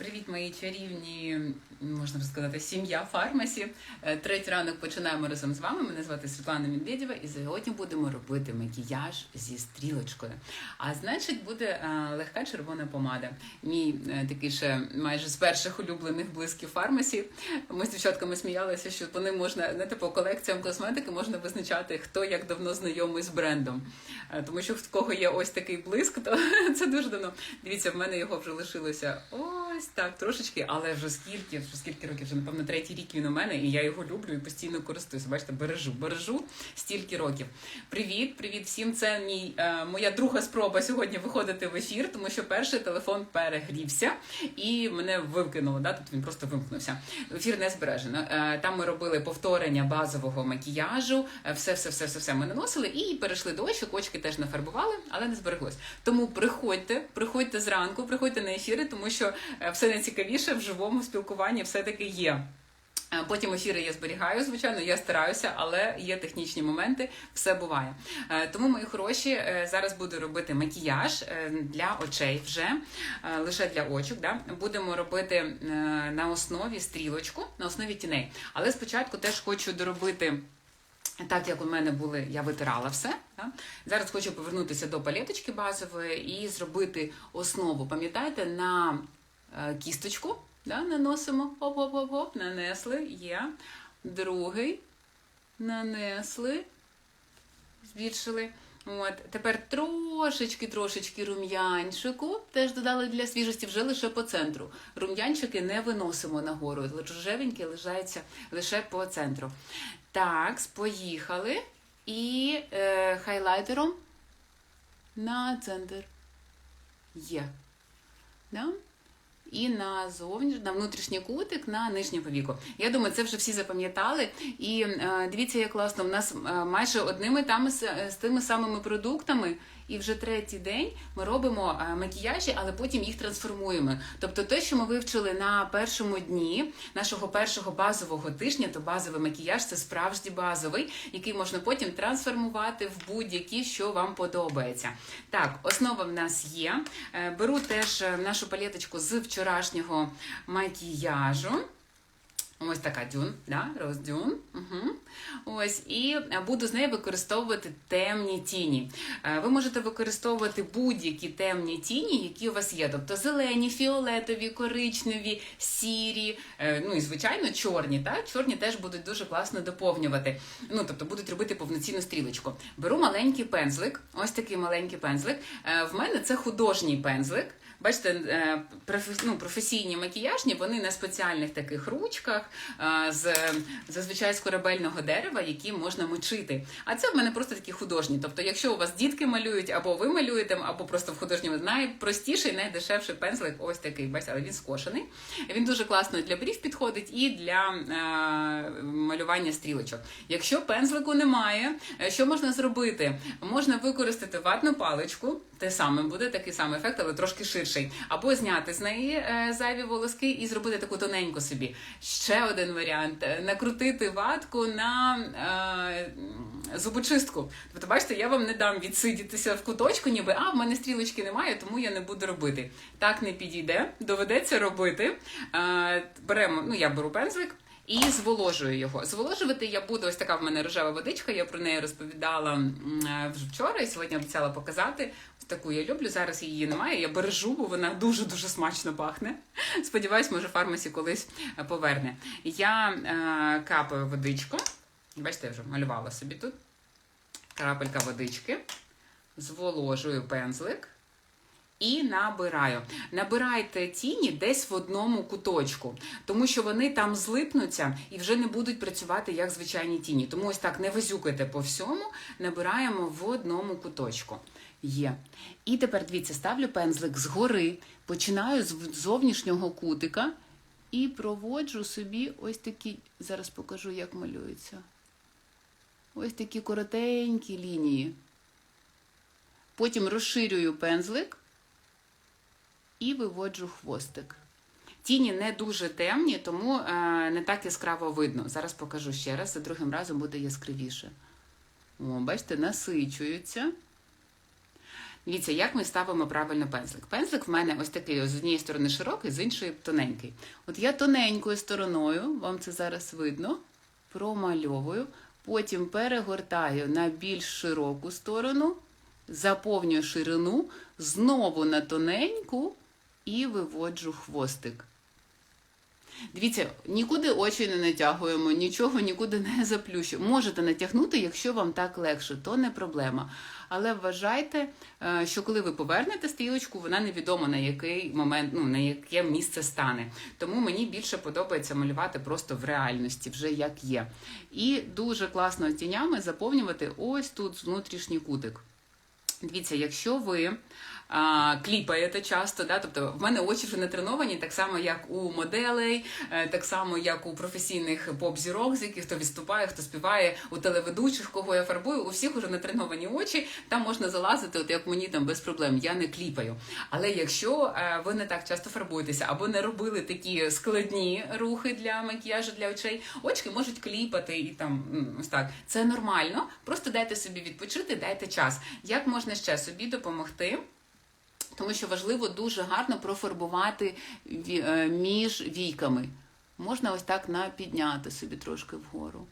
Привіт, мої чарівні, можна сказати, сім'я фармасі. Е, Третій ранок починаємо разом з вами. Мене звати Світлана Медведєва, і сьогодні будемо робити макіяж зі стрілочкою. А значить, буде е, легка червона помада. Мій е, такий ще майже з перших улюблених блисків фармасі. Ми з дівчатками сміялися, що вони можна не типу колекціям косметики можна визначати, хто як давно знайомий з брендом. Тому що в кого є ось такий блиск, то це дуже давно. Дивіться, в мене його вже лишилося ось так, трошечки, але вже скільки, вже скільки років, вже напевно третій рік він у мене, і я його люблю і постійно користуюся. Бачите, бережу, бережу стільки років. Привіт, привіт всім. Це мій е, моя друга спроба сьогодні виходити в ефір, тому що перший телефон перегрівся і мене вимкнуло. Да? Тут він просто вимкнувся. Ефір не збережено. Е, там ми робили повторення базового макіяжу, е, все, все, все, все, все ми наносили і перейшли до очок. Очки теж нафарбували, але не збереглось. Тому приходьте, приходьте зранку, приходьте на ефіри, тому що е, все найцікавіше в живому спілкуванні все-таки є. Е, Потім ефіри я зберігаю, звичайно, я стараюся, але є технічні моменти, все буває. Е, Тому, мої хороші, е, зараз буду робити макіяж е, для очей вже е, лише для очок. Да? Будемо робити е, на основі стрілочку, на основі тіней. Але спочатку теж хочу доробити. Так як у мене були, я витирала все. Да? Зараз хочу повернутися до палеточки базової і зробити основу. Пам'ятаєте, на е, кісточку да? наносимо оп-оп-оп-оп, нанесли, є. Другий нанесли, збільшили. От тепер трошечки, трошечки рум'янчику теж додали для свіжості вже лише по центру. Рум'янчики не виносимо нагору, рожевенькі лежаться лише по центру. Так, поїхали. І е, хайлайтером на центр. Є. Да? І на зовні, на внутрішній кутик, на нижню повіко. Я думаю, це вже всі запам'ятали. І е, дивіться, як класно. в нас е, майже одними там з, з тими самими продуктами. І вже третій день ми робимо е, макіяжі, але потім їх трансформуємо. Тобто, те, що ми вивчили на першому дні нашого першого базового тижня, то базовий макіяж це справді базовий, який можна потім трансформувати в будь-який, що вам подобається. Так, основа в нас є. Е, Беру теж е, нашу палеточку з вчорашнього макіяжу. Ось така дюн, да, роздюн. Угу. Ось, і буду з нею використовувати темні тіні. Е, Ви можете використовувати будь-які темні тіні, які у вас є. Тобто зелені, фіолетові, коричневі, сірі, е, ну і звичайно, чорні. Так? Чорні теж будуть дуже класно доповнювати. Ну, тобто будуть робити повноцінну стрілочку. Беру маленький пензлик, ось такий маленький пензлик. Е, В мене це художній пензлик. Бачите, е, ну, професійні макіяжні, вони на спеціальних таких ручках е, з зазвичай з корабельного дерева, які можна мочити. А це в мене просто такі художні. Тобто, якщо у вас дітки малюють, або ви малюєте, або просто в художньому найпростіший, найдешевший пензлик, ось такий, бачите, але він скошений. Він дуже класно для брів підходить і для е, малювання стрілочок. Якщо пензлику немає, що можна зробити? Можна використати ватну паличку, те саме буде такий самий ефект, але трошки ширший. Або зняти з неї е, зайві волоски і зробити таку тоненьку собі. Ще один варіант е, накрутити ватку на е, зубочистку. Тобто, бачите, я вам не дам відсидітися в куточку, ніби а в мене стрілочки немає, тому я не буду робити. Так не підійде, доведеться робити. Е, беремо, ну я беру пензлик. І зволожую його. Зволожувати я буду ось така в мене рожева водичка. Я про неї розповідала е, вже вчора і сьогодні обіцяла показати. Ось таку я люблю. Зараз її немає. Я бережу, бо вона дуже дуже смачно пахне. Сподіваюсь, може фармасі колись е, поверне. Я е, капаю водичку. Бачите, я вже малювала собі тут. Крапелька водички. Зволожую пензлик. І набираю. Набирайте тіні десь в одному куточку, тому що вони там злипнуться і вже не будуть працювати як звичайні тіні. Тому ось так не визюкайте по всьому, набираємо в одному куточку. Є. І тепер дивіться, ставлю пензлик згори, починаю з зовнішнього кутика і проводжу собі ось такі. Зараз покажу, як малюється. Ось такі коротенькі лінії. Потім розширюю пензлик і виводжу хвостик. Тіні не дуже темні, тому е, не так яскраво видно. Зараз покажу ще раз, за другим разом буде яскравіше. О, бачите, насичуються. Дивіться, як ми ставимо правильно пензлик. Пензлик в мене ось такий, з однієї сторони широкий, з іншої тоненький. От я тоненькою стороною, вам це зараз видно, промальовую, потім перегортаю на більш широку сторону, заповнюю ширину, знову на тоненьку і виводжу хвостик. Дивіться, нікуди очі не натягуємо, нічого нікуди не заплющуємо. Можете натягнути, якщо вам так легше, то не проблема. Але вважайте, е, що коли ви повернете стрілочку, вона невідомо на який момент, ну на яке місце стане. Тому мені більше подобається малювати просто в реальності, вже як є. І дуже класно тінями заповнювати ось тут внутрішній кутик. Дивіться, якщо ви а, кліпаєте часто, да, тобто в мене очі вже не треновані, так само як у моделей, е, так само як у професійних поп-зірок, з яких хто відступає, хто співає, у телеведучих, кого я фарбую, у всіх вже не треновані очі, там можна залазити, от як мені там без проблем. Я не кліпаю. Але якщо е, ви не так часто фарбуєтеся або не робили такі складні рухи для макіяжу для очей, очки можуть кліпати і там ось так. Це нормально. Просто дайте собі відпочити, дайте час. Як можна ще собі допомогти? Тому що важливо дуже гарно профарбувати е, між війками. Можна ось так напідняти собі трошки вгору.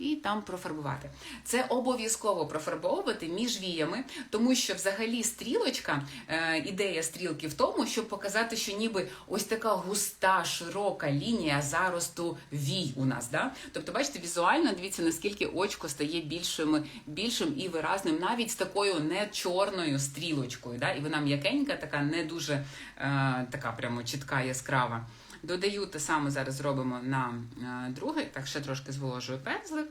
І там профарбувати. Це обов'язково профарбовувати між віями, тому що взагалі стрілочка, е, ідея стрілки в тому, щоб показати, що ніби ось така густа, широка лінія заросту вій у нас. Да? Тобто, бачите, візуально дивіться, наскільки очко стає більшим, більшим і виразним, навіть з такою не чорною стрілочкою. Да? І вона м'якенька, така не дуже е, така прямо чітка, яскрава. Додаю те саме зараз зробимо на е, другий. Так, ще трошки зволожую пензлик,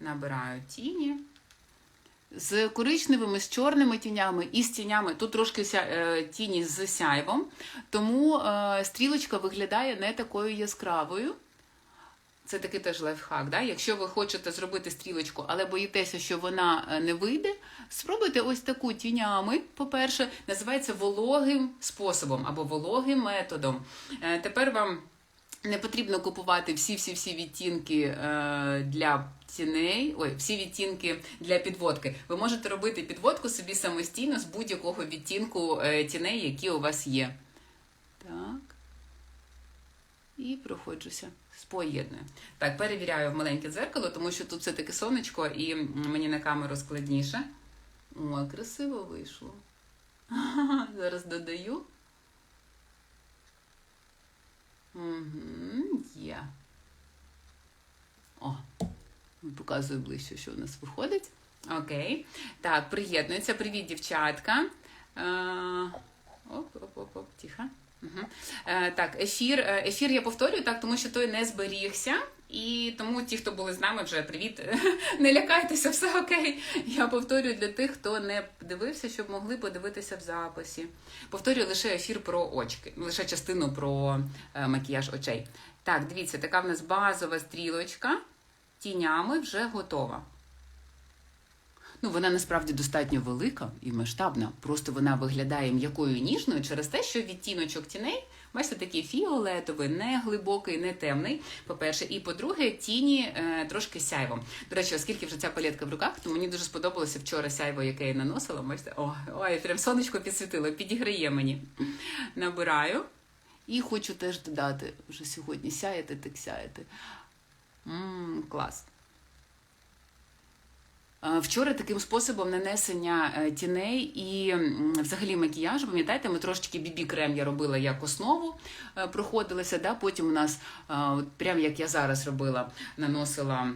набираю тіні. З коричневими, з чорними тінями і з тінями. Тут трошки е, тіні з сяйвом, тому е, стрілочка виглядає не такою яскравою. Це такий теж лайфхак. Да? Якщо ви хочете зробити стрілочку, але боїтеся, що вона е, не вийде, спробуйте ось таку тінями. По-перше, називається вологим способом або вологим методом. Е, Тепер вам не потрібно купувати всі-всі-всі відтінки е, для тіней, ой, всі відтінки для підводки. Ви можете робити підводку собі самостійно з будь-якого відтінку тіней, які у вас є. Так. І проходжуся. Споєдную. Так, перевіряю в маленьке дзеркало, тому що тут все таки сонечко і мені на камеру складніше. О, красиво вийшло. Зараз додаю. Угу, є. О, показую ближче, що у нас виходить. Окей. Так, приєднується. Привіт, дівчатка. Е, Оп, оп, оп, оп, тихо. Угу. Е, так, ефір. е, Ефір я повторюю, так, тому що той не зберігся. І тому ті, хто були з нами, вже привіт. Не лякайтеся, все окей. Я повторюю для тих, хто не дивився, щоб могли подивитися в записі. Повторюю лише ефір про очки, лише частину про е, макіяж очей. Так, дивіться, така в нас базова стрілочка тінями вже готова. Ну, вона насправді достатньо велика і масштабна. Просто вона виглядає м'якою ніжною через те, що відтіночок тіней, бачите, такий фіолетовий, не глибокий, не темний. По-перше, і по-друге, тіні е, трошки сяйвом. До речі, оскільки вже ця палетка в руках, то мені дуже сподобалося вчора сяйво, яке я наносила. Бачите, о, ой, прям сонечко підсвітило, підіграє мені. Набираю. І хочу теж додати вже сьогодні сяєте, так сяєте. Мм, клас. Е, Вчора таким способом нанесення е, тіней і взагалі макіяжу, пам'ятаєте, ми трошечки бібі крем я робила як основу, е, проходилася, да? потім у нас, прям як я зараз робила, наносила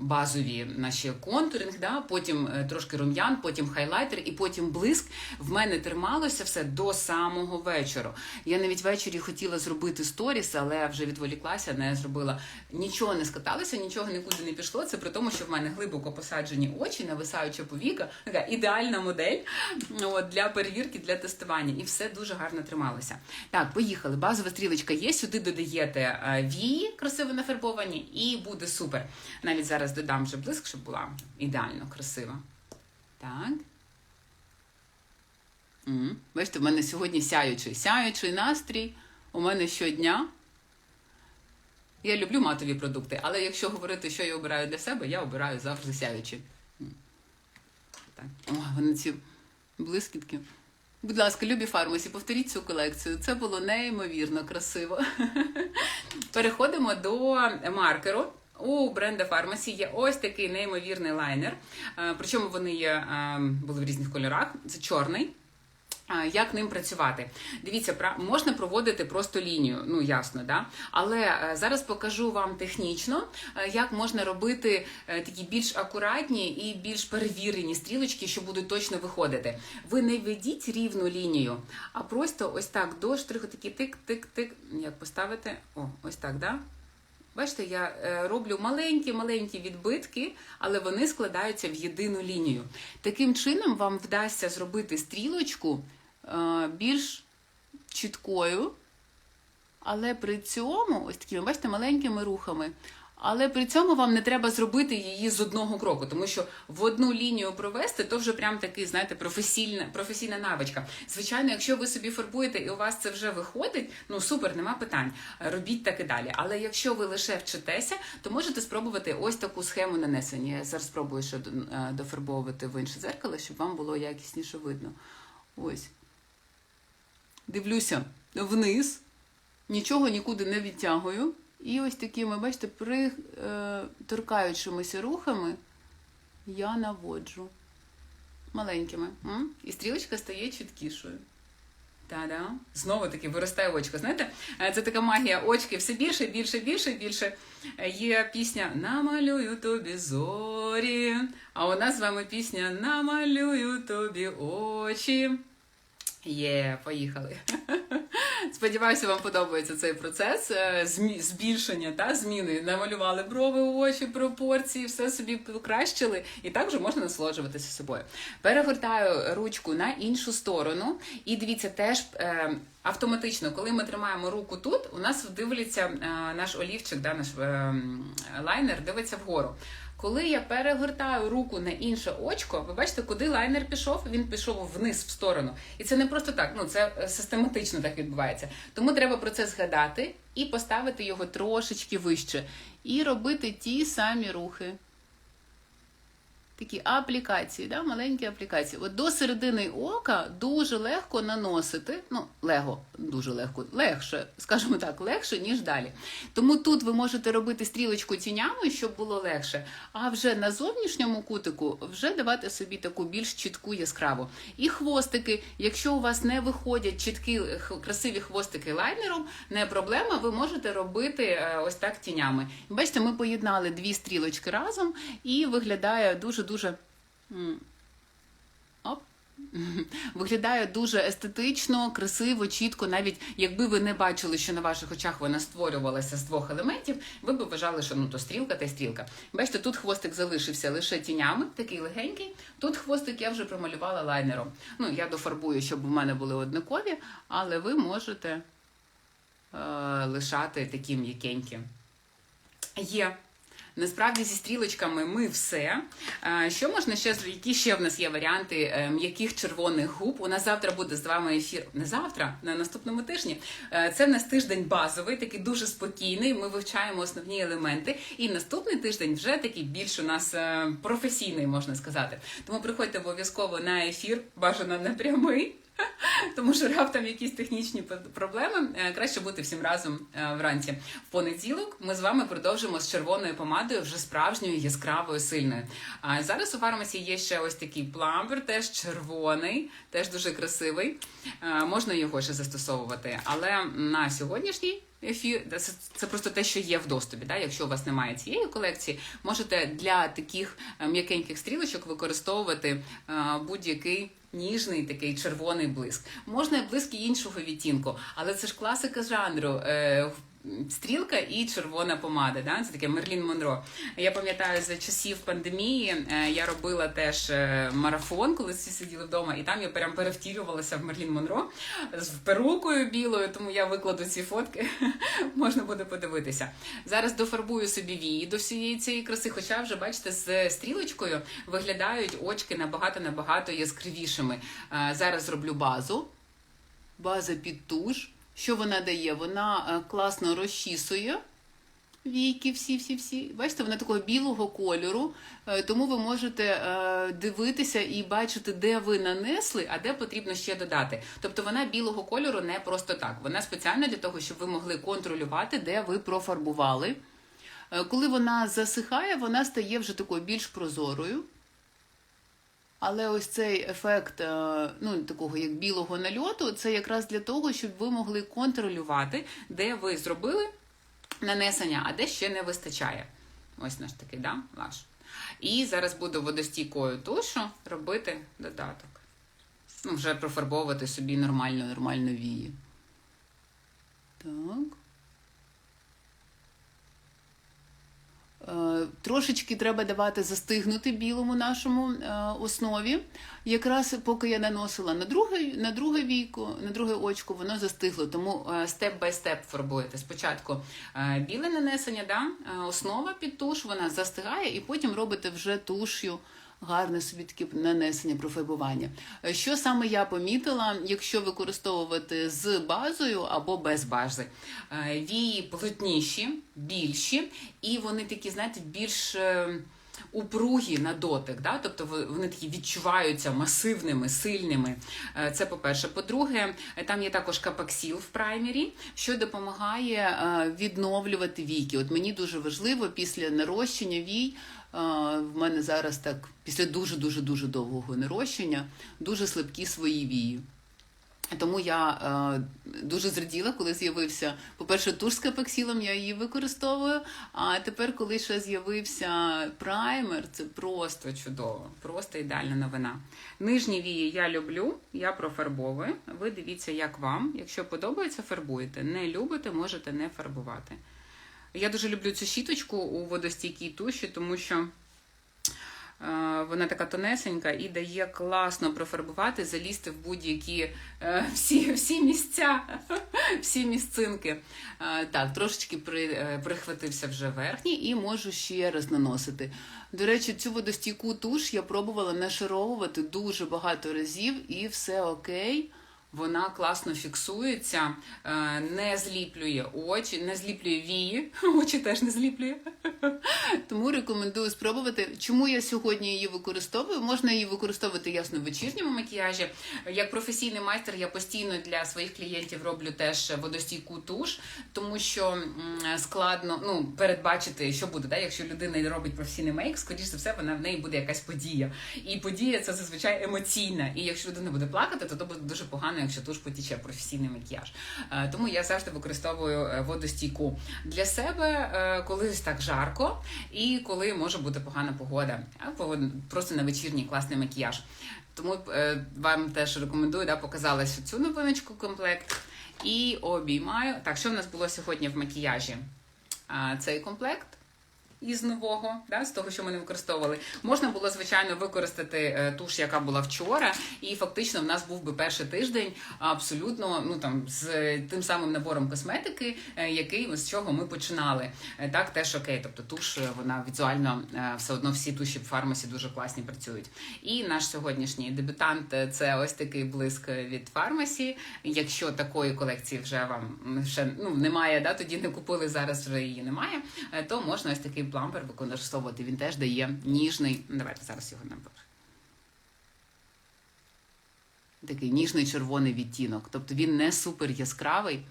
базові наші контуринг, да? потім е, трошки рум'ян, потім хайлайтер і потім блиск. В мене трималося все до самого вечора. Я навіть ввечері хотіла зробити сторіс, але вже відволіклася, не зробила. Нічого не скаталося, нічого нікуди не пішло. Це при тому, що в мене глибоко посаджені очі, нависаюча повіка, така ідеальна модель от, для перевірки, для тестування. І все дуже гарно трималося. Так, поїхали. Базова стрілочка є. Сюди додаєте е, вії красиво нафарбовані, і буде супер. Навіть зараз додам вже блиск, щоб була ідеально красива. Так. Бачите, в мене сьогодні сяючий. Сяючий настрій. У мене щодня. Я люблю матові продукти, але якщо говорити, що я обираю для себе, я обираю завжди сяючі. Так. О, вони ці блискітки. Будь ласка, любі фармасі, повторіть цю колекцію. Це було неймовірно красиво. Переходимо до маркеру. У бренда Фармасі є ось такий неймовірний лайнер. Е, Причому вони є, е, були в різних кольорах. Це чорний. Як ним працювати? Дивіться, можна проводити просто лінію, ну ясно, да? але е, зараз покажу вам технічно, е, як можна робити е, такі більш акуратні і більш перевірені стрілочки, що будуть точно виходити. Ви не ведіть рівну лінію, а просто ось так до штриху, такий тик-тик-тик. Як поставити? О, ось так, да? Бачите, я е, роблю маленькі-маленькі відбитки, але вони складаються в єдину лінію. Таким чином вам вдасться зробити стрілочку е, більш чіткою, але при цьому, ось такими, бачите, маленькими рухами. Але при цьому вам не треба зробити її з одного кроку, тому що в одну лінію провести то вже прям такий, знаєте, професійна, професійна навичка. Звичайно, якщо ви собі фарбуєте і у вас це вже виходить, ну супер, нема питань. Робіть так і далі. Але якщо ви лише вчитеся, то можете спробувати ось таку схему нанесення. Я зараз спробую ще е, дофарбовувати в інше дзеркало, щоб вам було якісніше видно. Ось. Дивлюся вниз, нічого нікуди не відтягую. І ось такими, бачите, при е, торкаючимися рухами я наводжу маленькими. М? І стрілочка стає чіткішою. Та-да. Знову таки виростає очко. Знаєте, е, це така магія очки все більше, більше, більше, більше. Е, Є пісня Намалюю тобі зорі. А у нас з вами пісня Намалюю тобі очі. Є, поїхали. Сподіваюся, вам подобається цей процес е, збільшення та зміни. Намалювали брови, очі, пропорції, все собі покращили, і так вже можна насолоджуватися собою. Перегортаю ручку на іншу сторону, і дивіться, теж е, автоматично, коли ми тримаємо руку тут, у нас дивляться е, наш олівчик, да, наш е, лайнер дивиться вгору. Коли я перегортаю руку на інше очко, ви бачите, куди лайнер пішов? Він пішов вниз в сторону. І це не просто так, ну це е, систематично так відбувається. Тому треба про це згадати і поставити його трошечки вище. І робити ті самі рухи. Такі аплікації, да? маленькі аплікації. От до середини ока дуже легко наносити. Ну, лего, дуже легко, легше, скажімо так, легше, ніж далі. Тому тут ви можете робити стрілочку тінями, щоб було легше. А вже на зовнішньому кутику вже давати собі таку більш чітку яскраву. І хвостики, якщо у вас не виходять чіткі красиві хвостики лайнером, не проблема, ви можете робити е, ось так тінями. Бачите, ми поєднали дві стрілочки разом і виглядає дуже-дуже. Оп. Виглядає дуже естетично, красиво, чітко. Навіть якби ви не бачили, що на ваших очах вона створювалася з двох елементів, ви б вважали, що ну то стрілка та й стрілка. Бачите, тут хвостик залишився лише тінями, такий легенький. Тут хвостик я вже промалювала лайнером. Ну, я дофарбую, щоб у мене були однакові, але ви можете е, лишати такі м'якенькі. Є. Насправді зі стрілочками ми все. Що можна ще які ще в нас є варіанти е, м'яких червоних губ? У нас завтра буде з вами ефір. Не завтра, на наступному тижні. Е, Це в нас тиждень базовий, такий дуже спокійний. Ми вивчаємо основні елементи. І наступний тиждень вже такий більш у нас е, професійний, можна сказати. Тому приходьте обов'язково на ефір, бажано не прямий. Тому що раптом якісь технічні проблеми. Е, Краще бути всім разом е, вранці. В понеділок ми з вами продовжимо з червоною помадою, вже справжньою яскравою сильною. А зараз у фармасі є ще ось такий пламбер, теж червоний, теж дуже красивий. Е, Можна його ще застосовувати. Але на сьогоднішній ефір це, це просто те, що є в доступі. Да? Якщо у вас немає цієї колекції, можете для таких е, м'якеньких стрілочок використовувати е, будь-який ніжний такий червоний блиск. Можна і блиск іншого відтінку, але це ж класика жанру. Стрілка і червона помада, да? це таке Мерлін Монро. Я пам'ятаю за часів пандемії. е, Я робила теж е, марафон, коли всі сиділи вдома, і там я прям перевтілювалася в Мерлін Монро з перукою білою, тому я викладу ці фотки, можна буде подивитися. Зараз дофарбую собі вії до всієї цієї краси, хоча вже бачите, з стрілочкою виглядають очки набагато набагато яскравішими. Е, Зараз зроблю базу. База під туш. Що вона дає? Вона е, класно розчісує війки, всі-всі-всі. Бачите, вони такого білого кольору, е, тому ви можете е, дивитися і бачити, де ви нанесли, а де потрібно ще додати. Тобто вона білого кольору не просто так. Вона спеціальна для того, щоб ви могли контролювати, де ви профарбували. Коли вона засихає, вона стає вже такою більш прозорою. Але ось цей ефект е, ну, такого як білого нальоту, це якраз для того, щоб ви могли контролювати, де ви зробили нанесення, а де ще не вистачає. Ось наш такий да, лаш. І зараз буду водостійкою тушу робити додаток. Ну, вже профарбовувати собі нормально, нормально вії. Так. Трошечки треба давати застигнути білому нашому е, основі. Якраз поки я наносила на друге, на друге віко, на друге очко, воно застигло. Тому степ бай степ фарбуєте. Спочатку е, біле нанесення, да? е, основа під туш, вона застигає, і потім робите вже туш'ю гарне собі таке нанесення профарбування. Е, Що саме я помітила, якщо використовувати з базою або без бази, Е, вії плотніші, більші, і вони такі, знаєте, більш. е, Упругі на дотик, да? тобто вони такі відчуваються масивними, сильними. Це по-перше. По-друге, там є також капаксіл в праймері, що допомагає відновлювати віки. От мені дуже важливо після нарощення вій. В мене зараз так, після дуже дуже довгого нарощення, дуже слабкі свої вії. Тому я е, дуже зраділа, коли з'явився, по-перше, туш з я її використовую. А тепер, коли ще з'явився праймер, це просто чудово, просто ідеальна новина. Нижні вії я люблю, я профарбовую. Ви дивіться, як вам. Якщо подобається, фарбуєте. Не любите, можете не фарбувати. Я дуже люблю цю щіточку у водостійкій туші, тому що. Е, Вона така тонесенька і дає класно профарбувати, залізти в будь-які е, всі, всі місця, всі місцинки. Е, Так, трошечки при, прихватився вже верхній і можу ще раз наносити. До речі, цю водостійку туш я пробувала нашаровувати дуже багато разів, і все окей. Вона класно фіксується, е, не зліплює очі, не зліплює вії, очі теж не зліплює. Тому рекомендую спробувати. Чому я сьогодні її використовую? Можна її використовувати ясно в вечірньому макіяжі. Як професійний майстер, я постійно для своїх клієнтів роблю теж водостійку туш, тому що складно ну, передбачити, що буде. Да? Якщо людина робить професійний мейк, скоріш за все, вона в неї буде якась подія. І подія це зазвичай емоційна. І якщо людина буде плакати, то то буде дуже погано, якщо туш потіче професійний макіяж. Е, Тому я завжди використовую е, водостійку для себе, е, коли так жарко, і коли може бути погана погода, або просто на вечірній класний макіяж. Тому вам теж рекомендую, да, показала цю новиночку комплект. І обіймаю. Так, що в нас було сьогодні в макіяжі? Цей комплект із нового, да, з того, що ми не використовували. Можна було, звичайно, використати е, туш, яка була вчора, і фактично в нас був би перший тиждень абсолютно ну там з тим самим набором косметики, е, який з чого ми починали. Е, Так, теж окей. Тобто туш вона візуально все одно всі туші в фармасі дуже класні працюють. І наш сьогоднішній дебютант це ось такий блиск від фармасі. Якщо такої колекції вже вам ще ну немає, да тоді не купили зараз. Вже її немає. То можна ось такий плампер використовувати. Він теж дає ніжний. Давайте зараз його наберу. Такий ніжний червоний відтінок. Тобто він не супер яскравий,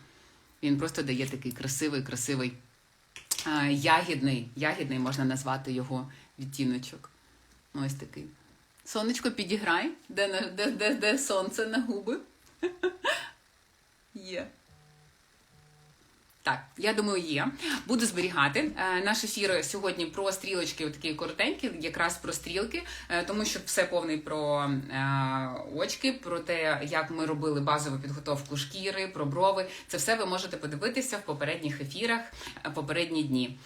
він просто дає такий красивий, красивий е, ягідний, ягідний можна назвати його відтіночок. Ось такий. Сонечко, підіграй, де, де, де, де сонце на губи. Є. Так, я думаю, є. Буду зберігати. Е, Наш ефір сьогодні про стрілочки, такі коротенькі, якраз про стрілки, е, тому що все повний про е, очки, про те, як ми робили базову підготовку шкіри, про брови. Це все ви можете подивитися в попередніх ефірах, попередні дні.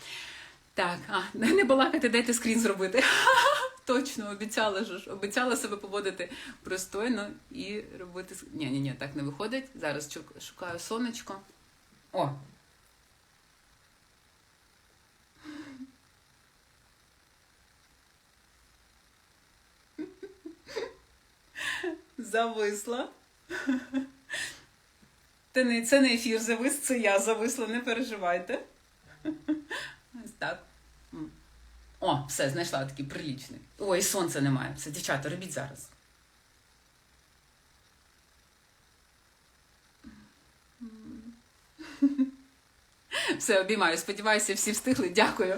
Так, а, не балакати, дайте скрін зробити. Точно, обіцяла ж, обіцяла себе поводити пристойно і робити. Ні, ні, ні, так не виходить. Зараз шукаю сонечко. О, Зависла. Це не, це не ефір завис, це я зависла, не переживайте. так. О, все, знайшла такий прилічний. Ой, сонця немає. Все, дівчата, робіть зараз. Все, обіймаю. Сподіваюся, всі встигли. Дякую.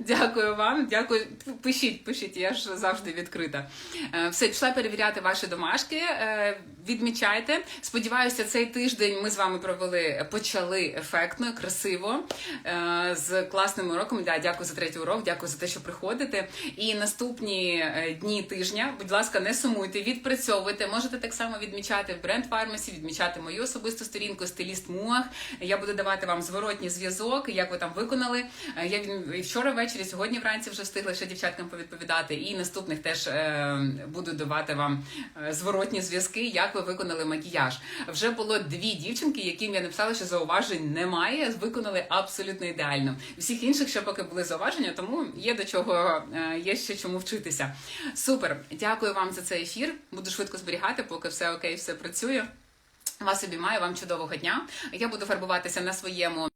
Дякую вам. Дякую. Пишіть, пишіть, я ж завжди відкрита. Е, Все, пішла перевіряти ваші домашки. Е, Відмічайте. Сподіваюся, цей тиждень ми з вами провели, почали ефектно, красиво, е, з класним уроком. Дякую за третій урок, дякую за те, що приходите. І наступні дні тижня, будь ласка, не сумуйте, відпрацьовуйте. Можете так само відмічати в бренд фармасі, відмічати мою особисту сторінку, стиліст Муах. Я буду давати вам зворотній зв'язок, як ви там виконали. Е, Я і вчора ввечері, сьогодні вранці вже встигла ще дівчаткам повідповідати. І наступних теж е, буду давати вам е, зворотні зв'язки, як ви виконали макіяж. Вже було дві дівчинки, яким я написала, що зауважень немає. Виконали абсолютно ідеально. Всіх інших ще поки були зауваження, тому є до чого, є ще чому вчитися. Супер, дякую вам за цей ефір. Буду швидко зберігати, поки все окей, все працює. Вас обіймаю, вам чудового дня. Я буду фарбуватися на своєму